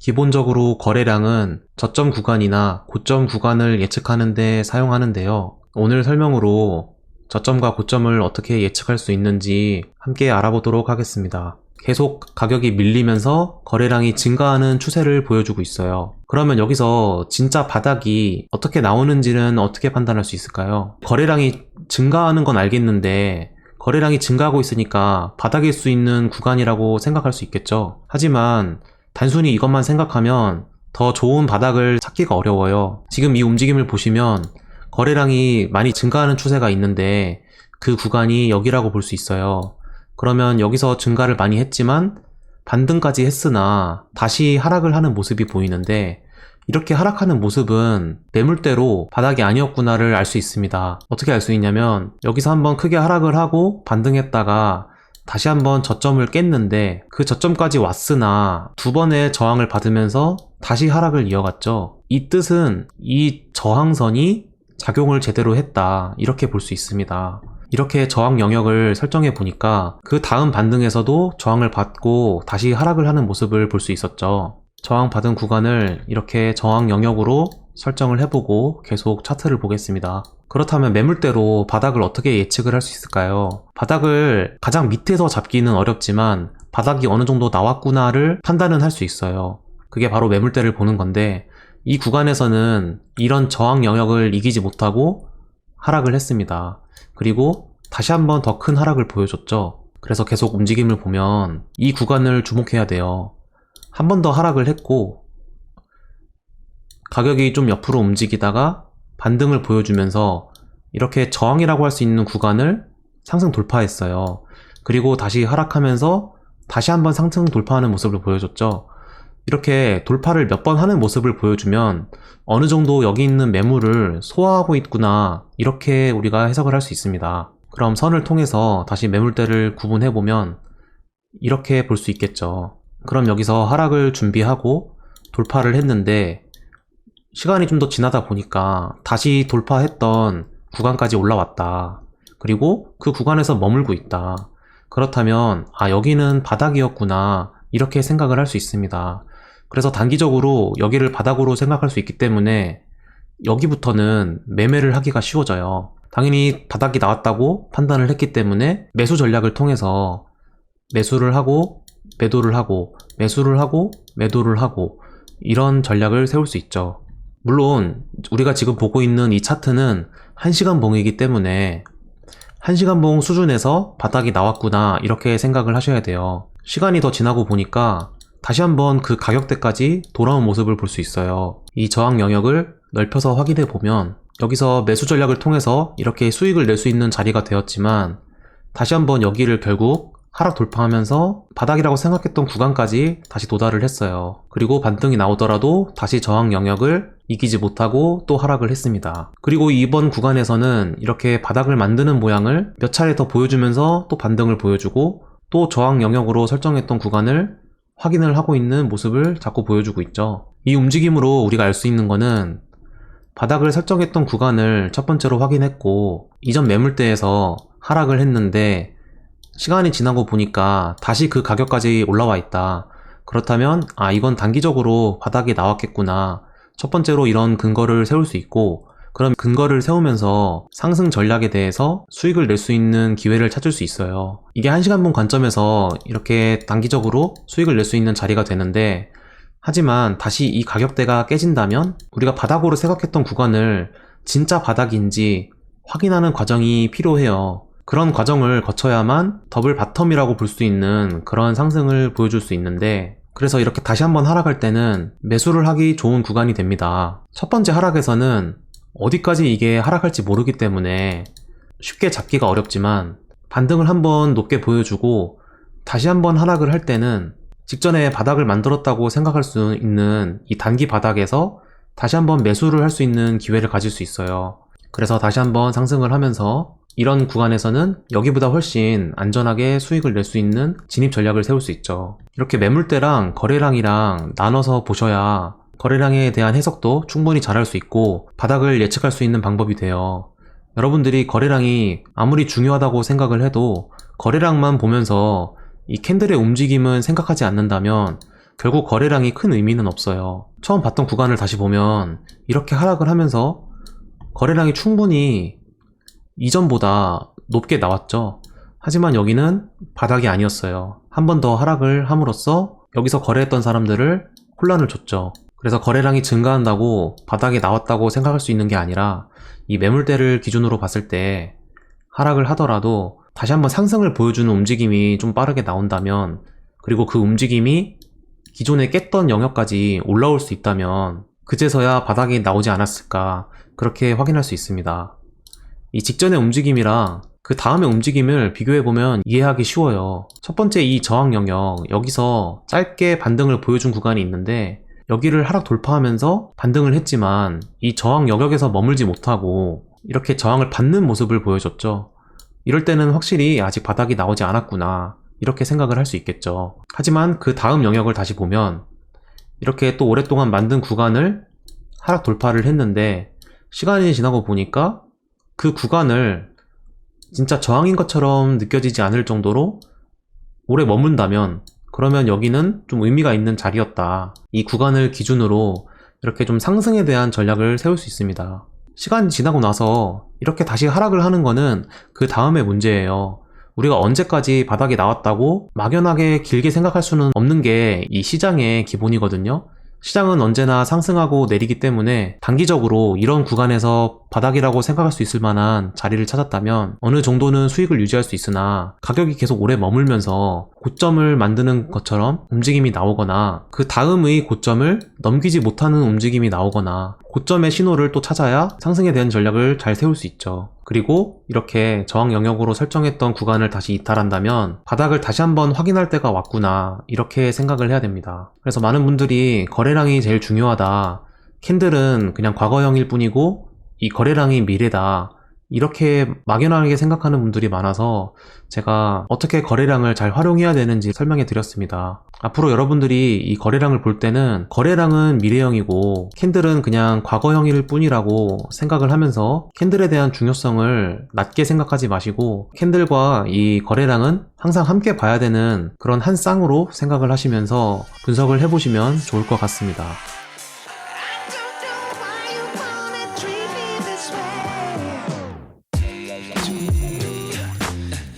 기본적으로 거래량은 저점 구간이나 고점 구간을 예측하는 데 사용하는데요. 오늘 설명으로 저점과 고점을 어떻게 예측할 수 있는지 함께 알아보도록 하겠습니다. 계속 가격이 밀리면서 거래량이 증가하는 추세를 보여주고 있어요. 그러면 여기서 진짜 바닥이 어떻게 나오는지는 어떻게 판단할 수 있을까요? 거래량이 증가하는 건 알겠는데 거래량이 증가하고 있으니까 바닥일 수 있는 구간이라고 생각할 수 있겠죠. 하지만 단순히 이것만 생각하면 더 좋은 바닥을 찾기가 어려워요. 지금 이 움직임을 보시면 거래량이 많이 증가하는 추세가 있는데 그 구간이 여기라고 볼 수 있어요. 그러면 여기서 증가를 많이 했지만 반등까지 했으나 다시 하락을 하는 모습이 보이는데 이렇게 하락하는 모습은 매물대로 바닥이 아니었구나를 알 수 있습니다. 어떻게 알 수 있냐면 여기서 한번 크게 하락을 하고 반등했다가 다시 한번 저점을 깼는데 그 저점까지 왔으나 두 번의 저항을 받으면서 다시 하락을 이어갔죠. 이 뜻은 이 저항선이 작용을 제대로 했다. 이렇게 볼 수 있습니다. 이렇게 저항 영역을 설정해 보니까 그 다음 반등에서도 저항을 받고 다시 하락을 하는 모습을 볼 수 있었죠. 저항 받은 구간을 이렇게 저항 영역으로 설정을 해보고 계속 차트를 보겠습니다. 그렇다면 매물대로 바닥을 어떻게 예측을 할 수 있을까요? 바닥을 가장 밑에서 잡기는 어렵지만 바닥이 어느 정도 나왔구나를 판단은 할 수 있어요. 그게 바로 매물대를 보는 건데 이 구간에서는 이런 저항 영역을 이기지 못하고 하락을 했습니다. 그리고 다시 한번 더 큰 하락을 보여줬죠. 그래서 계속 움직임을 보면 이 구간을 주목해야 돼요. 한 번 더 하락을 했고 가격이 좀 옆으로 움직이다가 반등을 보여주면서 이렇게 저항이라고 할 수 있는 구간을 상승 돌파했어요. 그리고 다시 하락하면서 다시 한번 상승 돌파하는 모습을 보여줬죠. 이렇게 돌파를 몇 번 하는 모습을 보여주면 어느 정도 여기 있는 매물을 소화하고 있구나 이렇게 우리가 해석을 할 수 있습니다. 그럼 선을 통해서 다시 매물대를 구분해 보면 이렇게 볼 수 있겠죠. 그럼 여기서 하락을 준비하고 돌파를 했는데 시간이 좀 더 지나다 보니까 다시 돌파했던 구간까지 올라왔다. 그리고 그 구간에서 머물고 있다. 그렇다면 아 여기는 바닥이었구나 이렇게 생각을 할 수 있습니다. 그래서 단기적으로 여기를 바닥으로 생각할 수 있기 때문에 여기부터는 매매를 하기가 쉬워져요. 당연히 바닥이 나왔다고 판단을 했기 때문에 매수 전략을 통해서 매수를 하고 매도를 하고 매수를 하고 매도를 하고 이런 전략을 세울 수 있죠. 물론 우리가 지금 보고 있는 이 차트는 1시간 봉이기 때문에 1시간 봉 수준에서 바닥이 나왔구나 이렇게 생각을 하셔야 돼요. 시간이 더 지나고 보니까 다시 한번 그 가격대까지 돌아온 모습을 볼 수 있어요. 이 저항 영역을 넓혀서 확인해 보면 여기서 매수 전략을 통해서 이렇게 수익을 낼 수 있는 자리가 되었지만 다시 한번 여기를 결국 하락 돌파하면서 바닥이라고 생각했던 구간까지 다시 도달을 했어요. 그리고 반등이 나오더라도 다시 저항 영역을 이기지 못하고 또 하락을 했습니다. 그리고 이번 구간에서는 이렇게 바닥을 만드는 모양을 몇 차례 더 보여주면서 또 반등을 보여주고 또 저항 영역으로 설정했던 구간을 확인을 하고 있는 모습을 자꾸 보여주고 있죠. 이 움직임으로 우리가 알 수 있는 거는 바닥을 설정했던 구간을 첫 번째로 확인했고 이전 매물대에서 하락을 했는데 시간이 지나고 보니까 다시 그 가격까지 올라와 있다. 그렇다면 아 이건 단기적으로 바닥이 나왔겠구나. 첫 번째로 이런 근거를 세울 수 있고 그럼 근거를 세우면서 상승 전략에 대해서 수익을 낼 수 있는 기회를 찾을 수 있어요. 이게 1시간분 관점에서 이렇게 단기적으로 수익을 낼 수 있는 자리가 되는데 하지만 다시 이 가격대가 깨진다면 우리가 바닥으로 생각했던 구간을 진짜 바닥인지 확인하는 과정이 필요해요. 그런 과정을 거쳐야만 더블 바텀이라고 볼 수 있는 그런 상승을 보여줄 수 있는데 그래서 이렇게 다시 한번 하락할 때는 매수를 하기 좋은 구간이 됩니다. 첫 번째 하락에서는 어디까지 이게 하락할지 모르기 때문에 쉽게 잡기가 어렵지만 반등을 한번 높게 보여주고 다시 한번 하락을 할 때는 직전에 바닥을 만들었다고 생각할 수 있는 이 단기 바닥에서 다시 한번 매수를 할 수 있는 기회를 가질 수 있어요. 그래서 다시 한번 상승을 하면서 이런 구간에서는 여기보다 훨씬 안전하게 수익을 낼 수 있는 진입 전략을 세울 수 있죠. 이렇게 매물대랑 거래량이랑 나눠서 보셔야 거래량에 대한 해석도 충분히 잘할 수 있고 바닥을 예측할 수 있는 방법이 돼요. 여러분들이 거래량이 아무리 중요하다고 생각을 해도 거래량만 보면서 이 캔들의 움직임은 생각하지 않는다면 결국 거래량이 큰 의미는 없어요. 처음 봤던 구간을 다시 보면 이렇게 하락을 하면서 거래량이 충분히 이전보다 높게 나왔죠. 하지만 여기는 바닥이 아니었어요. 한 번 더 하락을 함으로써 여기서 거래했던 사람들을 혼란을 줬죠. 그래서 거래량이 증가한다고 바닥에 나왔다고 생각할 수 있는 게 아니라 이 매물대를 기준으로 봤을 때 하락을 하더라도 다시 한번 상승을 보여주는 움직임이 좀 빠르게 나온다면 그리고 그 움직임이 기존에 깼던 영역까지 올라올 수 있다면 그제서야 바닥이 나오지 않았을까 그렇게 확인할 수 있습니다. 이 직전의 움직임이랑 그 다음의 움직임을 비교해보면 이해하기 쉬워요. 첫 번째 이 저항 영역, 여기서 짧게 반등을 보여준 구간이 있는데, 여기를 하락 돌파하면서 반등을 했지만, 이 저항 영역에서 머물지 못하고, 이렇게 저항을 받는 모습을 보여줬죠. 이럴 때는 확실히 아직 바닥이 나오지 않았구나, 이렇게 생각을 할 수 있겠죠. 하지만 그 다음 영역을 다시 보면, 이렇게 또 오랫동안 만든 구간을 하락 돌파를 했는데, 시간이 지나고 보니까 그 구간을 진짜 저항인 것처럼 느껴지지 않을 정도로 오래 머문다면 그러면 여기는 좀 의미가 있는 자리였다. 이 구간을 기준으로 이렇게 좀 상승에 대한 전략을 세울 수 있습니다. 시간이 지나고 나서 이렇게 다시 하락을 하는 거는 그 다음의 문제예요. 우리가 언제까지 바닥이 나왔다고 막연하게 길게 생각할 수는 없는 게 이 시장의 기본이거든요. 시장은 언제나 상승하고 내리기 때문에 단기적으로 이런 구간에서 바닥이라고 생각할 수 있을 만한 자리를 찾았다면 어느 정도는 수익을 유지할 수 있으나 가격이 계속 오래 머물면서 고점을 만드는 것처럼 움직임이 나오거나 그 다음의 고점을 넘기지 못하는 움직임이 나오거나 고점의 신호를 또 찾아야 상승에 대한 전략을 잘 세울 수 있죠. 그리고 이렇게 저항 영역으로 설정했던 구간을 다시 이탈한다면 바닥을 다시 한번 확인할 때가 왔구나 이렇게 생각을 해야 됩니다. 그래서 많은 분들이 거래량이 제일 중요하다. 캔들은 그냥 과거형일 뿐이고 이 거래량이 미래다. 이렇게 막연하게 생각하는 분들이 많아서 제가 어떻게 거래량을 잘 활용해야 되는지 설명해 드렸습니다. 앞으로 여러분들이 이 거래량을 볼 때는 거래량은 미래형이고 캔들은 그냥 과거형일 뿐이라고 생각을 하면서 캔들에 대한 중요성을 낮게 생각하지 마시고 캔들과 이 거래량은 항상 함께 봐야 되는 그런 한 쌍으로 생각을 하시면서 분석을 해보시면 좋을 것 같습니다.